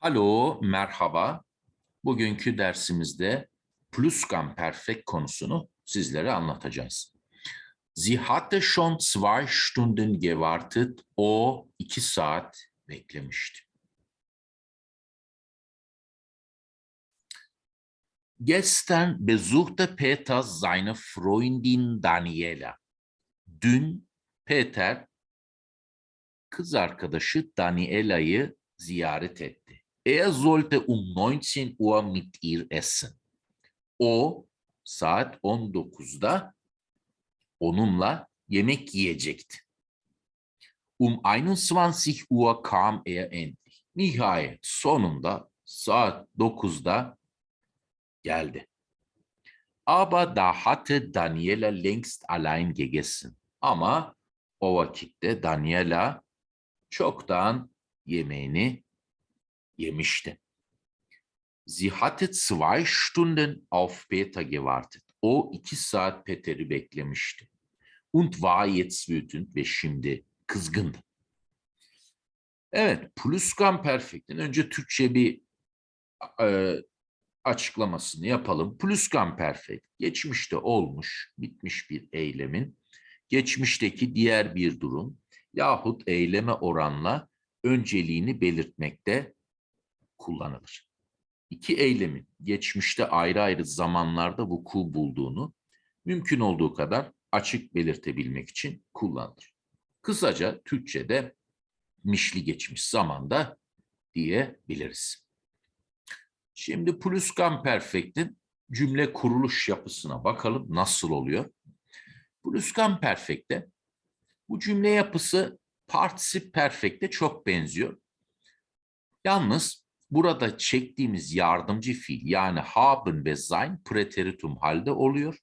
Alo, merhaba. Bugünkü dersimizde Plusquamperfekt konusunu sizlere anlatacağız. Sie hatte schon zwei Stunden gewartet. O iki saat beklemişti. Gestern besuchte Peter seine Freundin Daniela. Dün Peter kız arkadaşı Daniela'yı ziyaret etti. Er sollte um 19 Uhr mit ihr essen. O saat 19'da onunla yemek yiyecekti. Um 21 Uhr kam er endlich. Nihayet sonunda saat 9'da geldi. Aber da hatte Daniela längst allein gegessen. Ama o vakitte Daniela çoktan yemeğini yemişti. Sie hatte zwei Stunden auf Peter gewartet. O iki saat Peter'i beklemişti. Und war jetzt wütend ve şimdi kızgındı. Evet, plusquamperfect'in önce Türkçe bir e, açıklamasını yapalım. Plusquamperfect, geçmişte olmuş, bitmiş bir eylemin, geçmişteki diğer bir durum yahut eyleme oranla önceliğini belirtmekte kullanılır. İki eylemin geçmişte ayrı ayrı zamanlarda vuku bulduğunu mümkün olduğu kadar açık belirtebilmek için kullanılır. Kısaca Türkçe'de mişli geçmiş zamanda diyebiliriz. Şimdi plusquamperfect'in cümle kuruluş yapısına bakalım nasıl oluyor. Plusquamperfect'te bu cümle yapısı particip perfect'e çok benziyor. Yalnız burada çektiğimiz yardımcı fiil yani haben ve sein preteritum halde oluyor.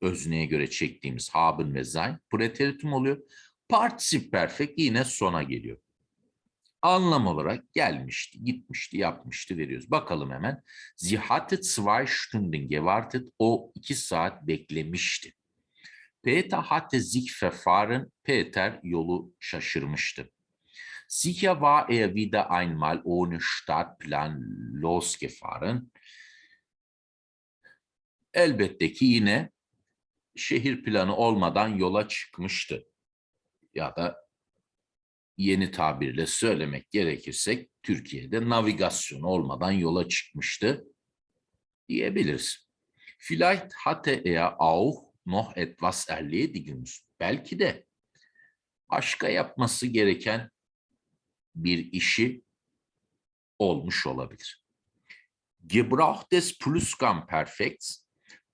Özneye göre çektiğimiz haben ve sein preteritum oluyor. Particip perfect yine sona geliyor. Anlam olarak gelmişti, gitmişti, yapmıştı veriyoruz. Bakalım hemen. Sie hatte zwei Stunden gewartet. O iki saat beklemişti. Peter hatte sich verfahren. Peter yolu şaşırmıştı. Sicher war er wieder einmal ohne Startplan losgefahren. Elbette ki yine şehir planı olmadan yola çıkmıştı. Ya da yeni tabirle söylemek gerekirsek Türkiye'de navigasyon olmadan yola çıkmıştı diyebiliriz. Vielleicht hatte er auch noch etwas erledigen. Belki de başka yapması gereken bir işi olmuş olabilir. Gebrauch des Plusquamperfekts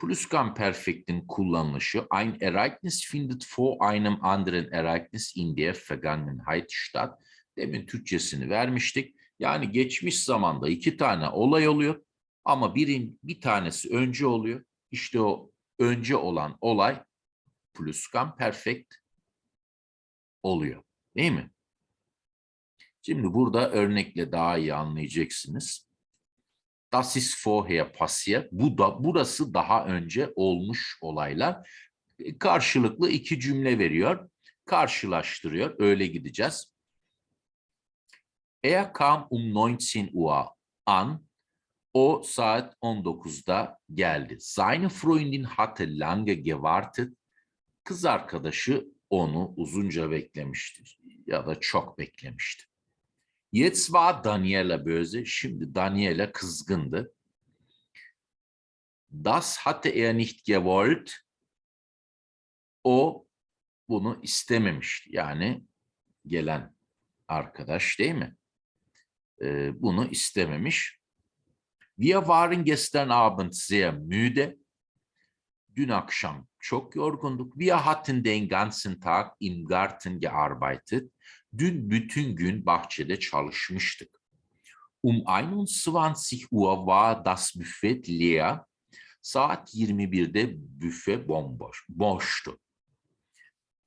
Plusquamperfektin kullanılışı ein Ereignis findet vor einem anderen Ereignis in der Vergangenheit statt. Demin Türkçesini vermiştik. Yani geçmiş zamanda iki tane olay oluyor ama birin bir tanesi önce oluyor. İşte o önce olan olay plusquamperfekt oluyor. Değil mi? Şimdi burada örnekle daha iyi anlayacaksınız. Das ist vorher passiert. Bu da burası daha önce olmuş olaylar. Karşılıklı iki cümle veriyor. Karşılaştırıyor. Öyle gideceğiz. Er kam um 19 Uhr an. O saat 19'da geldi. Seine Freundin hatte lange gewartet. Kız arkadaşı onu uzunca beklemişti ya da çok beklemişti. Jetzt war Daniela böse. Şimdi Daniela kızgındı. Das hatte er nicht gewollt. O bunu istememişti. Yani gelen arkadaş değil mi? Ee, bunu istememiş. Wir waren gestern Abend sehr müde. Dün akşam çok yorgunduk. Wir hatten den ganzen Tag im Garten gearbeitet. Dün bütün gün bahçede çalışmıştık. Um 21 Uhr war das Buffet leer. Saat 21'de büfe bomboş, boştu.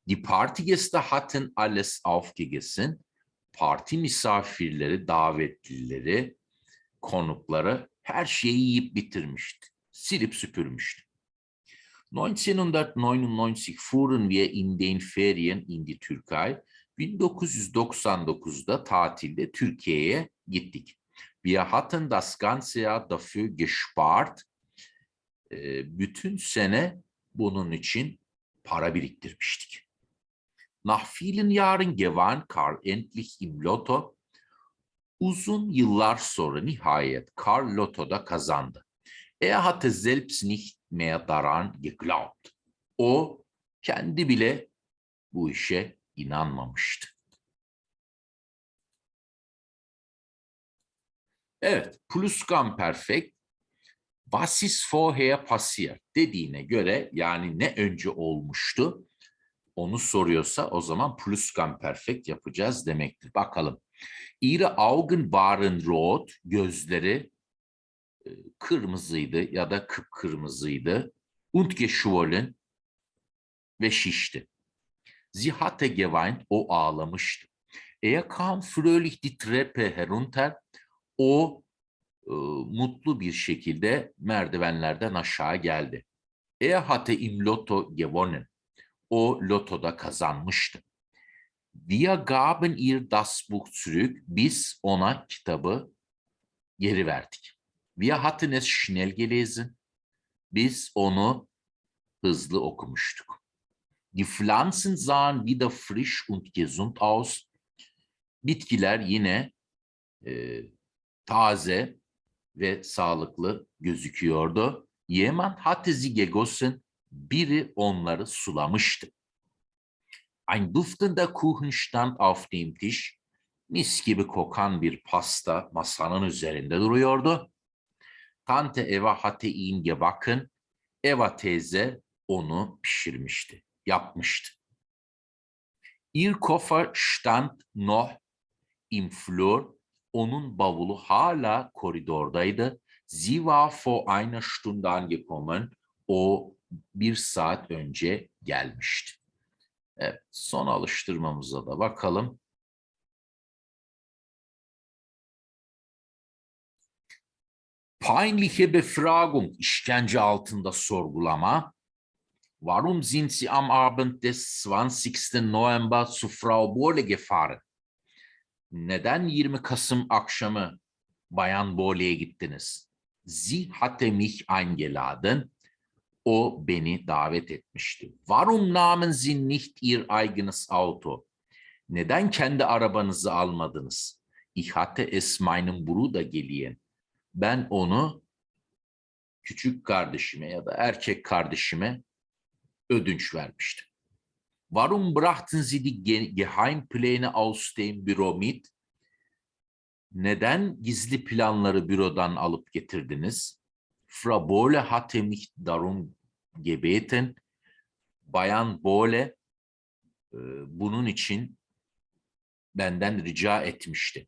Die Partygäste hatten alles aufgegessen. Parti misafirleri, davetlileri, konukları her şeyi yiyip bitirmişti. Silip süpürmüştü. 1999 fuhren wir in den Ferien in die Türkei. 1999'da tatilde Türkiye'ye gittik. Wir hatten das ganze Jahr dafür gespart. Bütün sene bunun için para biriktirmiştik. Nach vielen Jahren gewann Karl endlich im Lotto. Uzun yıllar sonra nihayet Karl Lotto'da kazandı. Er hatte selbst nicht mehr daran geglaubt. O kendi bile bu işe inanmamıştı. Evet, pluskamperfekt was ist vorher passiert dediğine göre yani ne önce olmuştu onu soruyorsa o zaman pluskamperfekt yapacağız demektir. Bakalım. Ihre Augen waren rot, gözleri e, kırmızıydı ya da kıpkırmızıydı. Und geschwollen ve şişti. Sie hatte geweint, o ağlamıştı. Er kam fröhlich die Treppe herunter, o e, mutlu bir şekilde merdivenlerden aşağı geldi. Er hatte im Lotto gewonnen. O lotoda kazanmıştı. Wir gaben ihr das Buch zurück. Biz ona kitabı geri verdik. Wir hatten es schnell gelesen. Biz onu hızlı okumuştuk. Die Pflanzen sahen wieder frisch und gesund aus. Bitkiler yine e, taze ve sağlıklı gözüküyordu. Jemand hatte sie gegossen, biri onları sulamıştı. Ein duftender Kuchen stand auf dem Tisch. Mis gibi kokan bir pasta masanın üzerinde duruyordu. Tante Eva hatte ihn gebacken. Eva teyze onu pişirmişti, yapmıştı. Ihr Koffer stand noch im Flur. Onun bavulu hala koridordaydı. Sie war vor einer Stunde angekommen. O bir saat önce gelmişti. Evet, son alıştırmamıza da bakalım. Peinliche Befragung, işkence altında sorgulama. Warum sind Sie am Abend des 20. November zu Frau Bohle gefahren? Neden 20 Kasım akşamı Bayan Bohle'ye gittiniz? Sie hatte mich eingeladen. O beni davet etmişti. Warum nahmen Sie nicht Ihr eigenes Auto? Neden kendi arabanızı almadınız? Ich hatte es meinem Bruder geliehen. Ben onu küçük kardeşime ya da erkek kardeşime ödünç vermiştim. Warum brachten Sie die Ge- Geheimpläne aus dem Büro mit? Neden gizli planları bürodan alıp getirdiniz? Frau Bohle hatte mich darum gebeten. Bayan Bohle bunun için benden rica etmişti.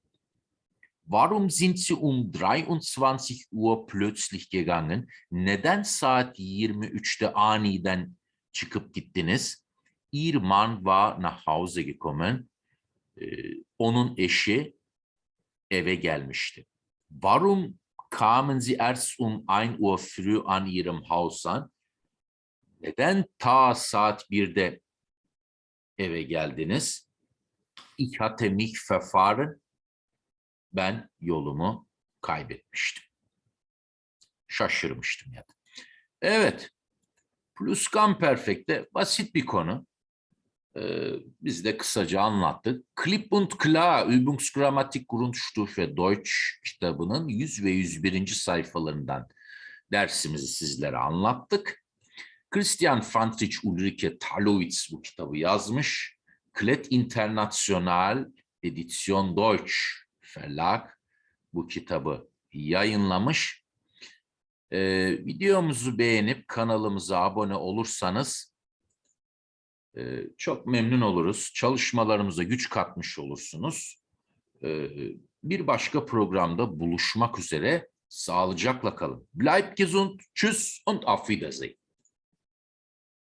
Warum sind Sie um 23 Uhr plötzlich gegangen? Neden saat 23'te aniden çıkıp gittiniz? Ihr Mann war nach Hause gekommen. Ee, onun eşi eve gelmişti. Warum kamen Sie erst um 1 Uhr früh an Ihrem Haus an? Neden ta saat 1'de eve geldiniz? Ich hatte mich verfahren. Ben yolumu kaybetmiştim. Şaşırmıştım ya. Evet. Pluskamperfekte basit bir konu. Ee, biz de kısaca anlattık. Klipp und Klar Übungsgrammatik Grundstufe Deutsch kitabının 100 ve 101. sayfalarından dersimizi sizlere anlattık. Christian Friedrich Ulrike Talowitz bu kitabı yazmış. Klet International Edisyon Deutsch Verlag bu kitabı yayınlamış. Ee, videomuzu beğenip kanalımıza abone olursanız e, çok memnun oluruz. Çalışmalarımıza güç katmış olursunuz. Ee, bir başka programda buluşmak üzere. Sağlıcakla kalın. Bleibt gesund, tschüss und auf Wiedersehen.